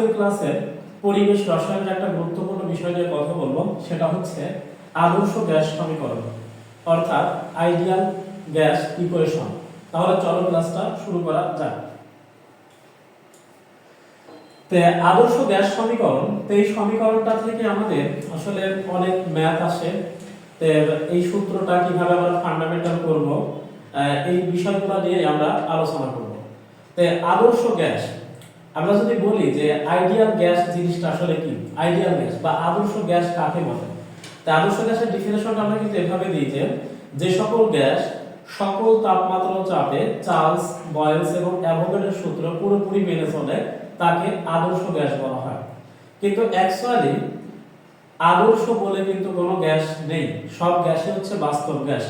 আজকের ক্লাসে পরিবেশ রসায়নের একটা গুরুত্বপূর্ণ বিষয় নিয়ে কথা বলব, সেটা হচ্ছে আদর্শ গ্যাস সমীকরণ, অর্থাৎ আইডিয়াল গ্যাস ইকুয়েশন। তাহলে চলো ক্লাসটা শুরু করা যাক। আদর্শ গ্যাস সমীকরণ, তো এই সমীকরণটা থেকে আমাদের আসলে অনেক ম্যাথ আসে। এই সূত্রটা কীভাবে আমরা ফান্ডামেন্টাল করব এই বিষয়গুলো নিয়ে আমরা আলোচনা করব। আদর্শ গ্যাস আমরা যদি বলি যে আইডিয়াল গ্যাস জিনিসটা আসলে কি? আইডিয়াল গ্যাস বা আদর্শ গ্যাস কাকে বলে? তা আদর্শ গ্যাসের ডেফিনেশনটা আমরা কিন্তু এভাবে দিই যে যে সকল গ্যাস সকল তাপমাত্রা চাপে চার্লস বয়েলস এবং অ্যাভোগাড্রোর সূত্র পুরোপুরি মেনে চলে তাকে আদর্শ গ্যাস বলা হয়। কিন্তু অ্যাকচুয়ালি আদর্শ বলে কিন্তু কোনো গ্যাস নেই। সব গ্যাসই হচ্ছে বাস্তব গ্যাস।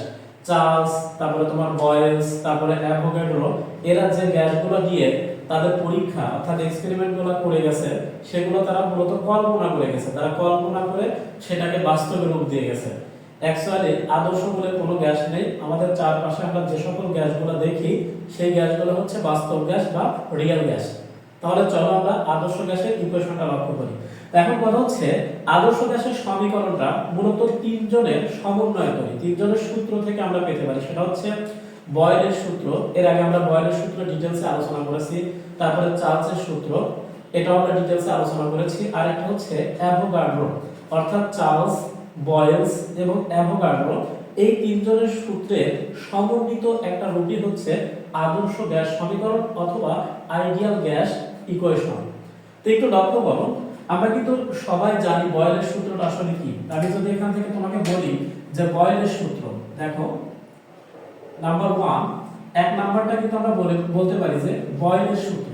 চার্লস তারপরে তোমার বয়েলস, তারপরে অ্যাভোগাড্রো এরা যে গ্যাসগুলো দিয়ে তাদের পরীক্ষা অর্থাৎ এক্সপেরিমেন্টগুলো করে গেছে, সেগুলো তারা মূলত কল্পনা করে গেছে। তারা কল্পনা করে সেটাকে বাস্তবে রূপ দিয়ে গেছে। অ্যাকচুয়ালি আদর্শ বলে কোনো গ্যাস নেই। আমাদের চারপাশে আমরা যে সকল গ্যাসগুলো দেখি, সেই গ্যাসগুলো হচ্ছে বাস্তব গ্যাস বা রিয়েল গ্যাস। তাহলে চলো আমরা আদর্শ গ্যাসের ইকুয়েশনটা লক্ষ্য করি। এখন কথা হচ্ছে, আদর্শ গ্যাসের সমীকরণটা মূলত তিনজনের সমন্বয় করি, তিনজনের সূত্র থেকে আমরা পেতে পারি। সেটা হচ্ছে বয়েলের সূত্র, এর আগে আমরা বয়েলের সূত্র ডিটেলসে আলোচনা করেছি, তারপরে চার্লসের সূত্র, এটাও আমরা ডিটেলসে আলোচনা করেছি, আর একটা হচ্ছে অ্যাভোগাড্রো, অর্থাৎ চার্লস, বয়েলস এবং অ্যাভোগাড্রো, এই তিনজনের সূত্রে সমন্বিত একটা রূপই হচ্ছে আদর্শ গ্যাস সমীকরণ অথবা আইডিয়াল গ্যাস ইকুয়েশন। তো একটু লক্ষ্য করো, আমরা কিন্তু সবাই জানি বয়েলের সূত্রটা আসলে কি। আমি যদি এখান থেকে তোমাকে বলি যে বয়েলের সূত্র, দেখো নাম্বার ওয়ান এক নাম্বারটা কিন্তু আমরা বলে বলতে পারি যে বয়েলের সূত্র।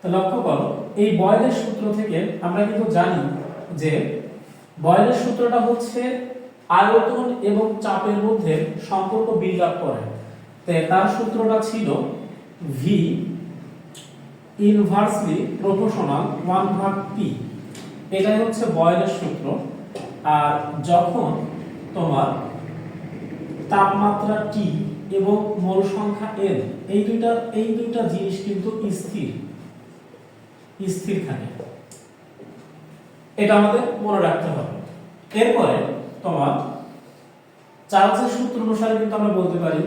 তো লক্ষ্য করো, এই বয়েলের সূত্র থেকে আমরা কিন্তু জানি যে বয়েলের সূত্রটা হচ্ছে আয়তন এবং চাপের মধ্যে সম্পর্ক বিল্ড আপ করে। তার সূত্রটা ছিল ভি ইনভার্সলি প্রপোর্শনাল ওয়ান ভাগ পি এটাই হচ্ছে বয়েলের সূত্র। আর যখন তোমার তাপমাত্রা টি এবং মোল সংখ্যা এন এই দুইটা এই দুইটা জিনিস কিন্তু স্থির স্থির থাকে। এটা আমাদের মনে রাখতে হবে। এরপরে তোমার চার্লসের সূত্র অনুসারে কিন্তু আমরা বলতে পারি,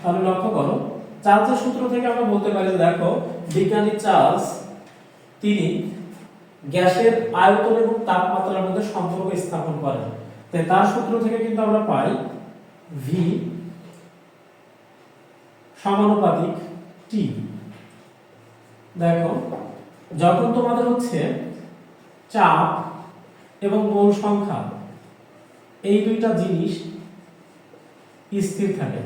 তাহলে লক্ষ্য করো, চার্লসের সূত্র থেকে আমরা বলতে পারি দেখো বিজ্ঞানী চার্লস তিনি গ্যাসের আয়তন এবং তাপমাত্রার মধ্যে সম্পর্ক স্থাপন করেন। তাই তার সূত্র থেকে কিন্তু আমরা পাই ভি সমানুপাতিক টি দেখো, যখন তোমাদের হচ্ছে চাপ এবং মোল সংখ্যা, এই দুইটা জিনিস স্থির থাকে।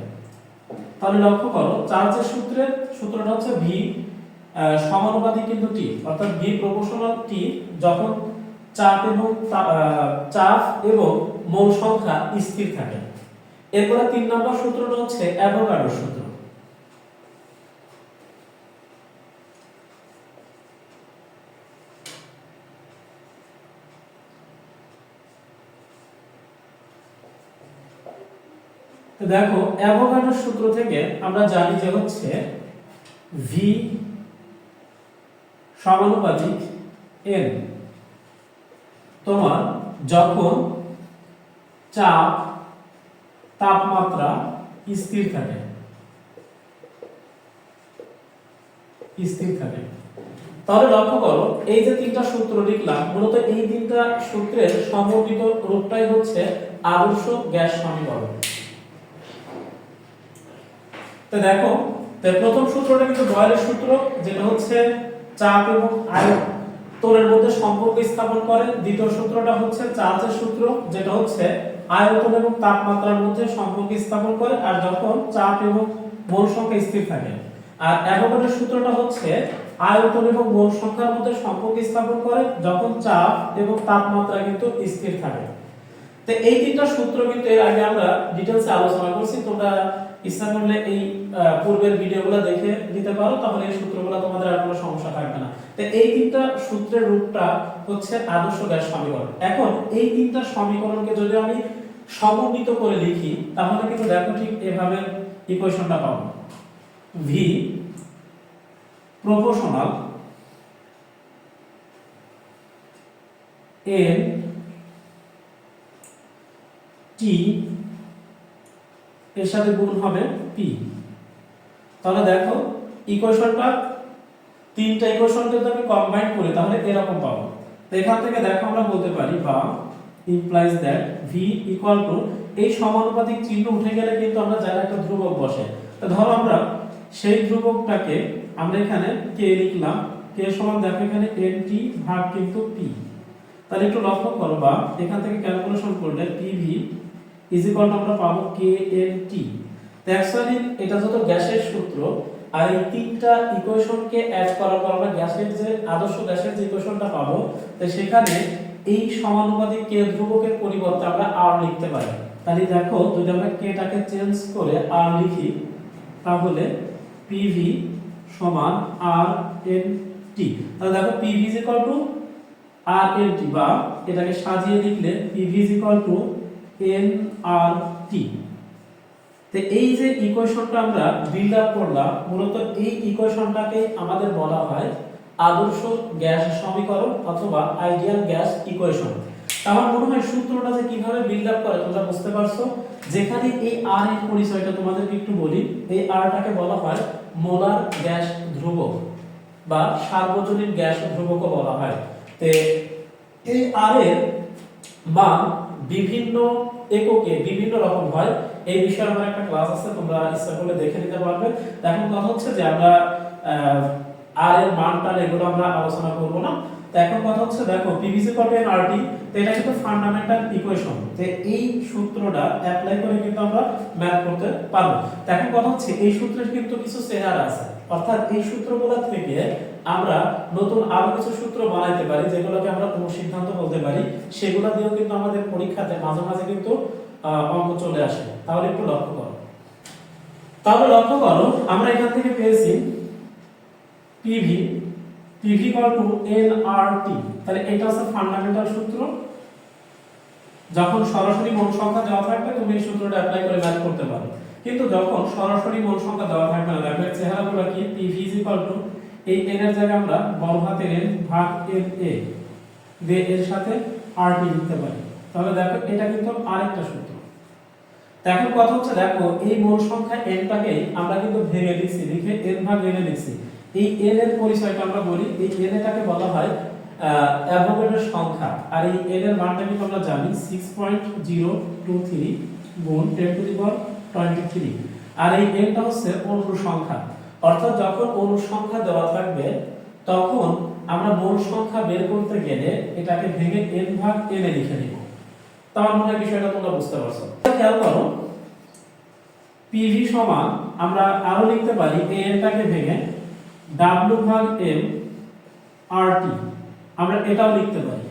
তাহলে লক্ষ্য করো চার্জের সূত্রের সূত্রটা হচ্ছে ভি সমানুপাতিক কিন্তু টি, অর্থাৎ ভি প্রপোর্শনাল টি যখন চাপ এবং চাপ এবং মোল সংখ্যা স্থির থাকে। এরপরে তিন নম্বর সূত্রটা হচ্ছে অ্যাভোগাড্রোর সূত্র। দেখো অ্যাভোগাড্রোর সূত্র থেকে আমরা জানি যে হচ্ছে ভি সমানুপাতিক এন তোমার যখন চাপ তাপমাত্রা স্থির থাকে স্থির থাকে, তাহলে লক্ষ্য করো, এই যে তিনটা সূত্র লিখলাম, মূলত এই তিনটা সূত্রের সমন্বিত রূপটাই হচ্ছে আদর্শ গ্যাস সমীকরণ। তো দেখো প্রথম সূত্রটা কিন্তু বয়েলের সূত্র, যেটা হচ্ছে চাপ এবং আয়তনের মধ্যে সম্পর্ক স্থাপন করে দ্বিতীয় সূত্রটা হচ্ছে চার্জের সূত্র, যেটা হচ্ছে আয়তন এবং তাপমাত্রার মধ্যে সম্পর্ক স্থাপন করে আর যখন চাপ এবং মোল সংখ্যা স্থির থাকে। আর অ্যাভোগাড্রোর সূত্রটা হচ্ছে আয়তন এবং মোল সংখ্যার মধ্যে সম্পর্ক স্থাপন করে যখন চাপ এবং তাপমাত্রা কিন্তু স্থির থাকে। তো এই তিনটা সূত্র কিন্তু এর আগে আমরা ডিটেলসে আলোচনা করছি, তোমরা ইচ্ছা করলে এই পূর্বের ভিডিওগুলো দেখে নিতে পারো তাহলে এই সূত্রগুলো তোমাদের আর কোনো সমস্যা থাকবে না। তো এই তিনটা সূত্রের রূপটা হচ্ছে আদর্শ গ্যাস সমীকরণ। এখন এই তিনটা সমীকরণকে যদি আমি সমন্বিত করে লিখি, তাহলে কিন্তু দেখো ঠিক এভাবে ইকুয়েশনটা পাবো। ভি প্রপোর্শনাল এন টি এর সাথে গুণ হবে পি তাহলে দেখো ইকুয়েশনটা তিনটা ইকুয়েশন যদি আমি কম্বাইন করি, তাহলে এরকম পাবো। এখান থেকে দেখো আমরা বলতে পারি বা implies that V equal to এই সমানুপাতিক চিহ্ন উঠে গেলে কিন্তু আমরা জানি একটা ধ্রুবক বসে। ধরো আমরা সেই ধ্রুবকটাকে আমরা এখানে কে লিখলাম কে সমান দেখো এখানে এন টি ভাগ কিন্তু পি তাহলে একটু লক্ষ্য করো বা এখান থেকে ক্যালকুলেশন করলে পিভি ইজ টু আমরা পাবো কে এন টি তো অ্যাকচুয়ালি এটা যত গ্যাসের সূত্র। আর এই তিনটা ইকুয়েশনকে অ্যাড করার পর আমরা গ্যাসের যে আদর্শ গ্যাসের যে ইকুয়েশনটা পাবো, তো সেখানে এই সমানুপাতিক কে ধ্রুবকের পরিবর্তে আমরা আর লিখতে পারি। তাহলে দেখো, যদি আমরা কেটাকে চেঞ্জ করে আর লিখি, তাহলে পিভি সমান আর এন টি তাহলে দেখো PV is equal to R N T বা এটাকে সাজিয়ে লিখলে PV is equal to N R T তো এই যে ইকুয়েশনটা আমরা বিল্ড আপ করলাম, মূলত এই ইকুয়েশনটাকে আমাদের বলা হয় আদর্শ গ্যাস সমীকরণ অথবা আইডিয়াল গ্যাস ইকুয়েশন আমার মনে হয় সূত্রটা যে কীভাবে বিল্ড আপ করে তোমরা বুঝতে পারছ। যেখানে এই আর এর পরিচয়টা তোমাদেরকে একটু বলি, এই আরটাকে বলা হয় মোলার গ্যাস ধ্রুবক বা সার্বজনীন গ্যাস ধ্রুবকও বলা হয়। তে এই আর এর মান বিভিন্ন এককে বিভিন্ন রকম হয়। এই বিষয়ে আমার একটা ক্লাস আছে, তোমরা ইচ্ছা করলে দেখে নিতে পারবে। এখন কথা হচ্ছে যে আমরা আর এর মানটা এগুলো আমরা আলোচনা করব না। তো এখন কথা হচ্ছে, দেখো পিভিসি কট এন আরটি তো এটা কিন্তু ফান্ডামেন্টাল ইকুয়েশন তো এই সূত্রটা অ্যাপ্লাই করে কিন্তু আমরা ম্যাথ করতে পারব। তো এখন কথা হচ্ছে, এই সূত্রের কিন্তু কিছু চেহারা আছে। অর্থাৎ এই সূত্রগুলো থেকে আমরা নতুন আরও কিছু সূত্র বানাইতে পারি, যেগুলোকে আমরা সিদ্ধান্ত বলতে পারি, সেগুলো দিয়েও কিন্তু আমাদের পরীক্ষাতে মাঝে মাঝে কিন্তু অঙ্ক চলে আসে। তাহলে একটু লক্ষ্য করো। তাহলে লক্ষ্য করো, আমরা এখান থেকে পেয়েছি PV PV equal to N R T তাহলে এটা হচ্ছে ফান্ডামেন্টাল সূত্র। যখন সরাসরি মোট সংখ্যা দেওয়া থাকবে, তুমি এই সূত্রটা অ্যাপ্লাই করে ম্যাথ করতে পারো। কিন্তু যখন সরাসরি মোট সংখ্যা দেওয়া থাকবে না দেখবে চেহারাগুলো কি? পিভি ইজ ইকুয়াল টু এই এন এর জায়গায় আমরা বড় হাতের এন ভাগ এন এ দিয়ে এর সাথে আর টি লিখতে পারি। তাহলে দেখো, এটা কিন্তু আরেকটা সূত্র। এখন কথা হচ্ছে, দেখো, এই মোট সংখ্যা n টাকে আমরা কিন্তু ভেঙে লিখছি লিখে এন ভাগ n এ লিখছি এই n এর পরিচয়টা আমরা বলি, এই n এটাকে বলা হয় অ্যাভোগাড্রোর সংখ্যা। আর এই n এর মানটা কিন্তু আমরা জানি 6.023 গুণ 10 টু দি পাওয়ার 23 আর এই n টা হচ্ছে অণুর সংখ্যা অর্থাৎ যখন অণুর সংখ্যা দেওয়া থাকবে, তখন আমরা মোল সংখ্যা বের করতে গেলে এটাকে ভেঙে n ভাগ n এ লিখে নিব। তো মনে বিষয়টা তোমরা বুঝতে পারছ। খেয়াল করো পিভি সমান আমরা আরও লিখতে পারি এই এনটাকে ভেঙে ডাব্লিউ ভাগ এম আর টি আমরা এটাও লিখতে পারি।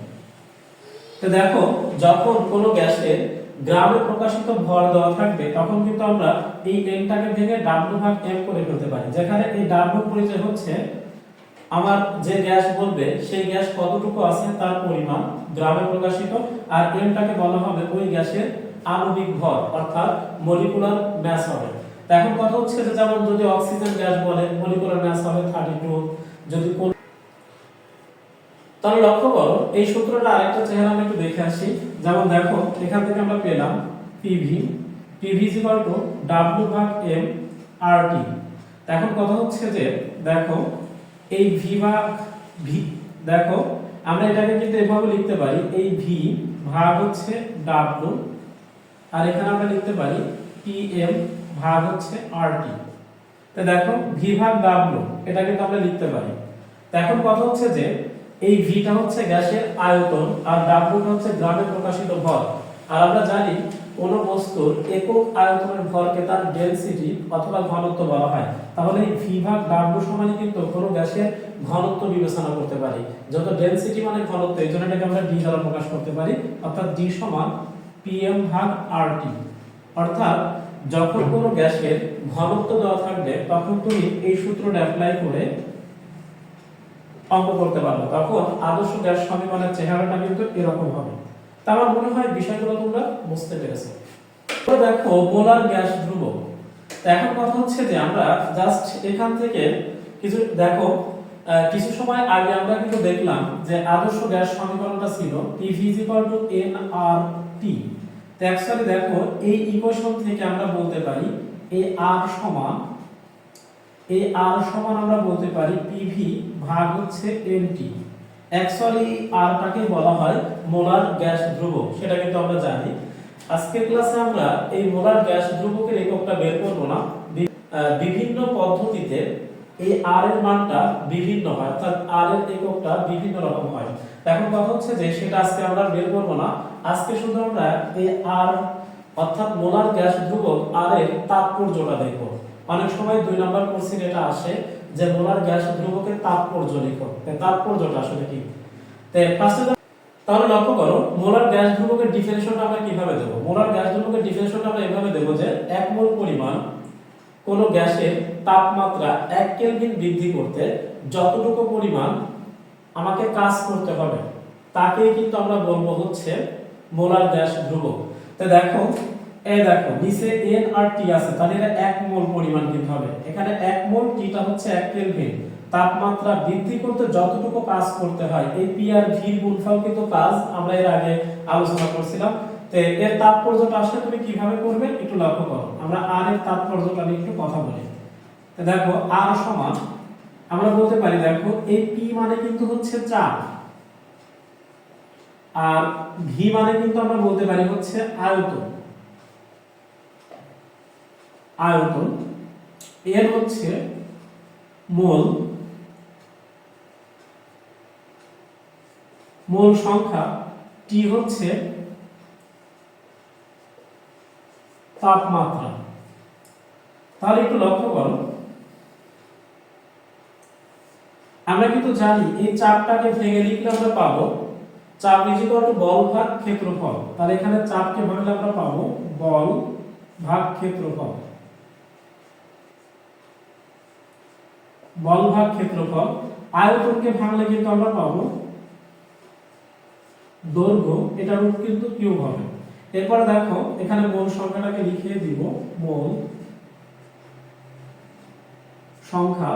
তো দেখো, যখন কোনো গ্যাসের গ্রামে প্রকাশিত ভর দেওয়া থাকবে, তখন কিন্তু আমরা এই এনটাকে ভেঙে ডাব্লিউ ভাগ এম করে ফেলতে পারি। যেখানে এই ডাব্লিউ পরিচয় হচ্ছে, আমার যে গ্যাস বলবে, সেই গ্যাস কতটুকু আছে তার পরিমাণ গ্রামে প্রকাশিত, আর এমটাকে বলা হবে ওই গ্যাসের আণবিক ভর, অর্থাৎ মলিকুলার ম্যাস হবে। এখন কথা হচ্ছে যে, যেমন যদি অক্সিজেন গ্যাস বলে মলিকুলার ম্যাস হবে 32 যদি কোন তাহলে লক্ষ্য করো, এই সূত্রটা আরেকটা চেহারা আমরা একটু দেখে আসি। যেমন দেখো, এখান থেকে আমরা পেলাম PV PV equal to W ভাগ এম আর টি এখন কথা হচ্ছে যে, দেখো, এই ভি ভাগ ভি দেখো, আমরা এটাকে কিন্তু এভাবে লিখতে পারি, এই ভি ভাগ হচ্ছে ডাব্লিউ আর এখানে আমরা লিখতে পারি পি এম ভাগ হচ্ছে আর টি তো দেখো ভি ভাগ ডাব্লিউ এটা কিন্তু আমরা লিখতে পারি। এখন কথা হচ্ছে যে এই ভিটা হচ্ছে গ্যাসের আয়তন আর ডাব্লিউটা হচ্ছে গ্রামে প্রকাশিত ভর। আর আমরা জানি কোন বস্তুর একক আয়তনের ভরকে তার ডেনসিটি অথবা ঘনত্ব বলা হয়। তাহলে এই ভি ভাগ ডাব্লিউ সমান কিন্তু কোনো গ্যাসের ঘনত্ব বিবেচনা করতে পারি। যত ডেনসিটি মানে ঘনত্ব, এই জন্য এটাকে আমরা ডি দ্বারা প্রকাশ করতে পারি, অর্থাৎ ডি সমান পিএম ভাগ আরটি অর্থাৎ যখন কোনো গ্যাসের ঘনত্ব দেওয়া থাকবে, তখন তুমি এই সূত্রটা অ্যাপ্লাই করে অঙ্ক করতে পারবে। তখন আদর্শ গ্যাস সমীকরণের চেহারাটা কিন্তু এরকম হবে। তা আমার মনে হয় বিষয়গুলো তোমরা বুঝতে পেরেছ। দেখো, মোলার গ্যাস ধ্রুব এখন কথা হচ্ছে যে আমরা জাস্ট এখান থেকে কিছু, দেখো কিছু সময় আগে আমরা কিন্তু দেখলাম যে আদর্শ গ্যাস সমীকরণটা ছিল PV nRT তো অ্যাকচুয়ালি দেখো, এই ইকুয়েশন থেকে আমরা বলতে পারি এই R সমান এই R সমান আমরা বলতে পারি PV ভাগ হচ্ছে NT অ্যাকচুয়ালি আরটাকে বলা হয় মোলার গ্যাস ধ্রুবক, সেটা কিন্তু আমরা জানি। আজকের ক্লাসে আমরা এই মোলার গ্যাস ধ্রুবকের এককটা বের করব না। বিভিন্ন পদ্ধতিতে এই আর এর মানটা বিভিন্ন হয়, অর্থাৎ আর এর এককটা বিভিন্ন রকম হয়। এখন কথা হচ্ছে যে সেটা আজকে আমরা বের করব না। আজকে শুধু আমরা এই আর অর্থাৎ মোলার গ্যাস ধ্রুবক আর এর তাৎপর্যটা দেখব। অনেক সময় দুই নাম্বার কোশ্চেন এটা আসে যে মোলার গ্যাস ধ্রুবকের তাৎপর্য লিখো তাৎপর্যটা আসলে কি? তাহলে লক্ষ্য করো মোলার গ্যাস ধ্রুবকের ডিফিনিশনটা আমরা কীভাবে দেব? মোলার গ্যাস ধ্রুবকের ডিফিনিশনটা আমরা এভাবে দেব যে এক মোল পরিমাণ কোন গ্যাসের তাপমাত্রা এক কেলভিন বৃদ্ধি করতে যতটুকু পরিমাণ আমাকে কাজ করতে হবে, তাকেই কিন্তু আমরা বলব হচ্ছে মোলার গ্যাস ধ্রুবক তো দেখো এই দেখো, নিচে এন আর টি আছে, তাহলে এটা এক মোল পরিমাণ কিন্তু হবে। এখানে এক মোল টিটা হচ্ছে এক কেলভিন তাপমাত্রা বৃদ্ধি করতে যতটুকু কাজ করতে হয়, এই পি আর ভি গুণফল কিন্তু কাজ, আমরা এর আগে আলোচনা করছিলাম। তো এর তাৎপর্যটা আসলে তুমি কীভাবে করবে, একটু লক্ষ্য করো। আমরা আর এর তাৎপর্যটা নিয়ে একটু কথা বলি। তো দেখো আর সমান, আমরা বলতে পারি, দেখো, এই পি মানে কিন্তু হচ্ছে চাপ। আর ভি মানে কিন্তু আমরা বলতে পারি হচ্ছে আয়তন। আয়তন, এর হচ্ছে মোল মোল সংখ্যা টি হচ্ছে তাপমাত্রা। তাহলে একটু লক্ষ্য করো। আমরা কিন্তু জানি এই চাপটাকে ভেঙে লিখলে আমরা পাবো, চাপ ইজ ইকুয়াল টু বল ভাগ ক্ষেত্রফল। তাহলে এখানে চাপকে ভাঙলে আমরা পাবো বল ভাগ ক্ষেত্রফল। বল ভাগ ক্ষেত্রফল। আয়তনকে ভাঙলে কিন্তু আমরা পাবো দৈর্ঘ্য, এটা রূপ কিন্তু কিউব হবে। এরপর দেখো, এখানে মোল সংখ্যাটাকে লিখিয়ে দিব, মোল সংখ্যা।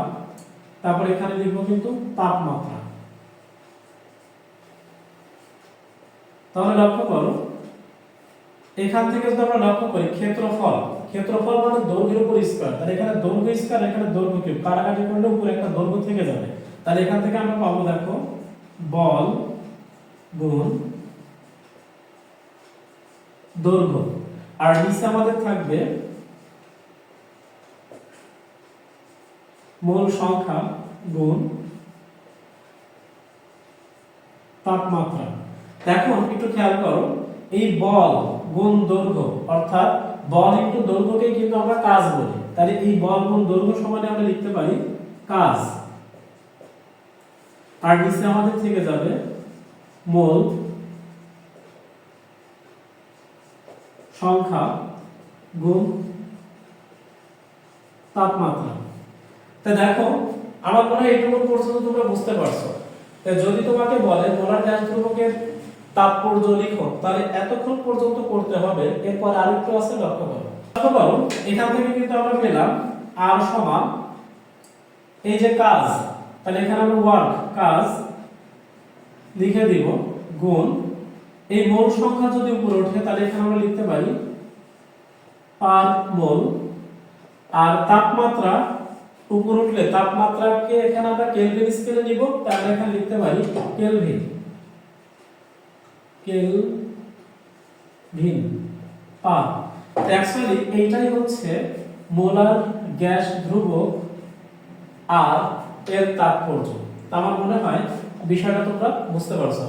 তারপর এখানে লিখব কিন্তু তাপমাত্রা। তাহলে লক্ষ্য করো এখান থেকে যদি আমরা লক্ষ্য করি, ক্ষেত্রফল ক্ষেত্রফল মানে দৈর্ঘ্যের উপর স্কয়ার তাহলে এখানে দৈর্ঘ্য স্কয়ার এখানে দৈর্ঘ্য কিউব কাটাকাটি করলে উপরে একটা দৈর্ঘ্য থেকে যাবে। তাহলে এখান থেকে আমরা পাবো, দেখো, বল গুণ দৈর্ঘ্য। আর নিচে আমাদের থাকবে মূল সংখ্যা গুণ তাপমাত্রা। এখন একটু খেয়াল করো, এই বল গুণ দৈর্ঘ্য অর্থাৎ বল ইন্টু দৈর্ঘ্যকে কিন্তু আমরা কাজ বলি। তাহলে এই বল গুণ দৈর্ঘ্য সমানে আমরা লিখতে পারি কাজ। আর নিচে আমাদের থেকে যাবে মোল সংখ্যা গুণ তাপমাত্রা। তা দেখো, আমার মনে হয় এইটুকু পর্যন্ত তোমরা বুঝতে পারছ। যদি তোমাকে বলে মোলার গ্যাস ধ্রুবকের তাৎপর্য লিখো তাহলে এতক্ষণ পর্যন্ত করতে হবে, এরপর আরেকটু আছে লক্ষ্য করো লক্ষ্য করো এখান থেকে কিন্তু আমরা পেলাম আর সমান এই যে কাজ, তাহলে এখানে আমরা ওয়ার্ক কাজ লিখে দিব গুণ। এই মোল সংখ্যা যদি উপরে ওঠে, তাহলে এখানে আমরা লিখতে পারি পার মোল। আর তাপমাত্রা উপর উঠলে, তাপমাত্রাকে এখানে আমরা কেলভিন স্কেলে নিব, তাহলে এখানে লিখতে পারি কেলভিন কেলভিন পা অ্যাকচুয়ালি এইটাই হচ্ছে মোলার গ্যাস ধ্রুবক আর এর তাৎপর্য। আমার মনে হয় বিষয়টা তোমরা বুঝতে পারছ।